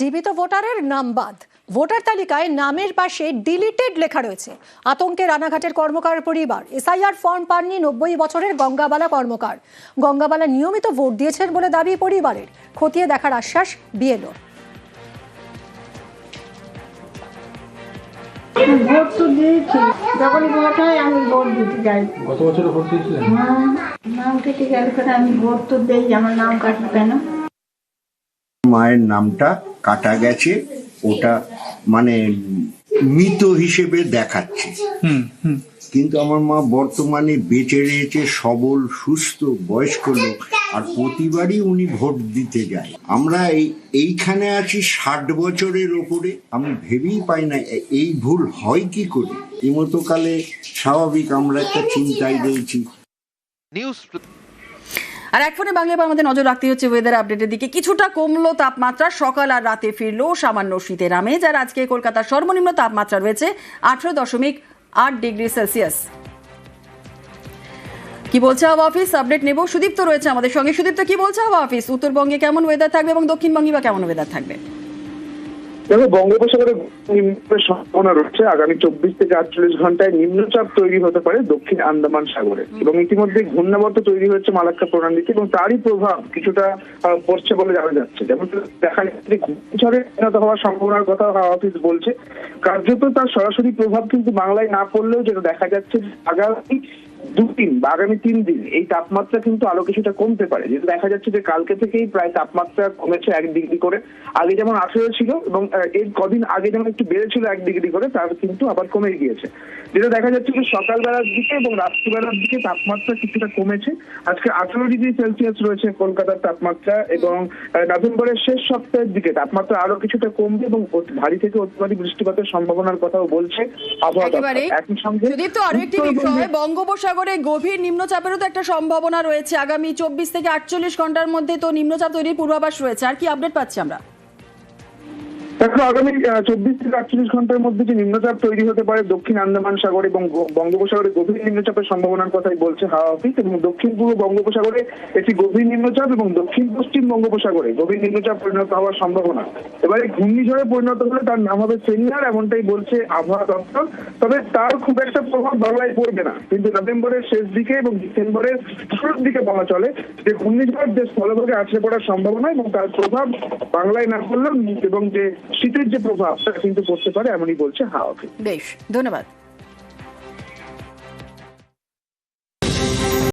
জীবিত ভোটারের নাম বাদ। ভোটার তালিকায় নামের পাশে ডিলিটেড লেখা রয়েছে। আতঙ্কে রানাঘাটের কর্মকার পরিবার এসআইআর ফর্ম পাননি নব্বই বছরের গঙ্গাবালা কর্মকার। গঙ্গাবালা নিয়মিত ভোট দিয়েছেন বলে দাবি পরিবারের। খতিয়ে দেখার আশ্বাস বিএলও। ভোট তো দিয়েছি। যখন ভোট হয় আমি ভোট দিতে যাই। গত বছরে ভোট দিয়েছিলেন? নাম কেটে গেল আমি ভোট তো দেই আমার নাম কাটবে কেন? মায়ের নামটা কাটা গেছে ওটা মানে মৃত হিসেবে দেখাচ্ছে। কিন্তু আমার মা বর্তমানে বেঁচে রয়েছে সবল সুস্থ বয়স্ক লোক আর প্রতিবারই উনি ভোট দিতে যায়। আমরা এই এইখানে আছি ষাট বছরের ওপরে আমি ভেবেই পাই না এই ভুল হয় কি করে? এমতকালে স্বাভাবিক আমরা একটা চিন্তায় রয়েছি। নিউজ আর এক বাংলা আমাদের নজর রাখতে হচ্ছে ওয়েদার আপডেটের দিকে। কিছুটা কমলো তাপমাত্রা, সকাল আর রাতে ফিরলো সামান্য শীতের আমে যার আজকে কলকাতার সর্বনিম্ন তাপমাত্রা রয়েছে আঠারো দশমিক আট ডিগ্রি সেলসিয়াস। কি বলছে হাওয়া অফিস আপডেট নেব। সুদীপ্ত রয়েছে আমাদের সঙ্গে। সুদীপ্ত, কি বলছে হাওয়া অফিস উত্তরবঙ্গে কেমন ওয়েদার থাকবে এবং দক্ষিণবঙ্গে বা কেমন ওয়েদার থাকবে? দেখো বঙ্গোপসাগরে নিম্নের সম্ভাবনা রয়েছে। আগামী চব্বিশ থেকে আটচল্লিশ ঘন্টায় নিম্নচাপ তৈরি হতে পারে দক্ষিণ আন্দামান সাগরে। এবং ইতিমধ্যে ঘূর্ণাবর্ত তৈরি হয়েছে মালাক্কা প্রণালীতে এবং তারই প্রভাব কিছুটা পড়ছে বলে জানা যাচ্ছে। যেমন দেখা যাচ্ছে ঘূর্ণিঝড়ে পরিণত হওয়ার সম্ভাবনার কথা হাওয়া অফিস বলছে। কার্যত তার সরাসরি প্রভাব কিন্তু বাংলায় না পড়লেও যেটা দেখা যাচ্ছে আগামী দুদিন বা আগামী তিন দিন এই তাপমাত্রা কিন্তু আরও কিছুটা কমতে পারে। যেটা দেখা যাচ্ছে যে কালকে থেকেই প্রায় তাপমাত্রা কমেছে এক ডিগ্রি করে। আগে যেমন আঠেরো ছিল এবং এর কদিন আগে যেমন একটু বেড়েছিল এক ডিগ্রি করে তার কিন্তু আবার কমে গিয়েছে। যেটা দেখা যাচ্ছে যে সকালবেলার দিকে এবং রাত্রিবেলার দিকে তাপমাত্রা কিছুটা কমেছে। আজকে আঠারো ডিগ্রি সেলসিয়াস রয়েছে কলকাতার তাপমাত্রা এবং নভেম্বরের শেষ সপ্তাহের দিকে তাপমাত্রা আরও কিছুটা কমবে এবং ভারী থেকে অতি ভারী বৃষ্টিপাতের সম্ভাবনার কথাও বলছে আবহাওয়া একই সঙ্গে সুদীপ্ত বঙ্গোপসাগরে গভীর নিম্নচাপেরও তো একটা সম্ভাবনা রয়েছে। আগামী চব্বিশ থেকে আটচল্লিশ ঘণ্টার মধ্যে তো নিম্নচাপ তৈরির পূর্বাভাস রয়েছে। আর কি আপডেট পাচ্ছি আমরা? দেখো, আগামী চব্বিশ থেকে আটচল্লিশ ঘণ্টার মধ্যে যে নিম্নচাপ তৈরি হতে পারে, দক্ষিণ আন্দামান সাগর এবং বঙ্গোপসাগরে গভীর নিম্নচাপের সম্ভাবনার কথাই বলছে হাওয়া অফিস এবং দক্ষিণ পূর্ব বঙ্গোপসাগরে একটি গভীর নিম্নচাপ এবং দক্ষিণ পশ্চিম বঙ্গোপসাগরে গভীর নিম্নচাপ পরিণত হওয়ার সম্ভাবনা। এবারে ঘূর্ণিঝড়ে পরিণত হলে তার নাম হবে সেনিয়ার এমনটাই বলছে আবহাওয়া দপ্তর। তবে তার খুব একটা প্রভাব বাংলায় পড়বে না। কিন্তু নভেম্বরের শেষ দিকে এবং ডিসেম্বরের শুরুর দিকে বলা চলে যে ঘূর্ণিঝড় যে স্থলভাগে আছড়ে পড়ার সম্ভাবনা এবং তার প্রভাব বাংলায় না পড়লেও এবং যে শীতের যে প্রভাব সেটা কিন্তু পড়তে পারে এমনই বলছে হাওয়া বেশ ধন্যবাদ।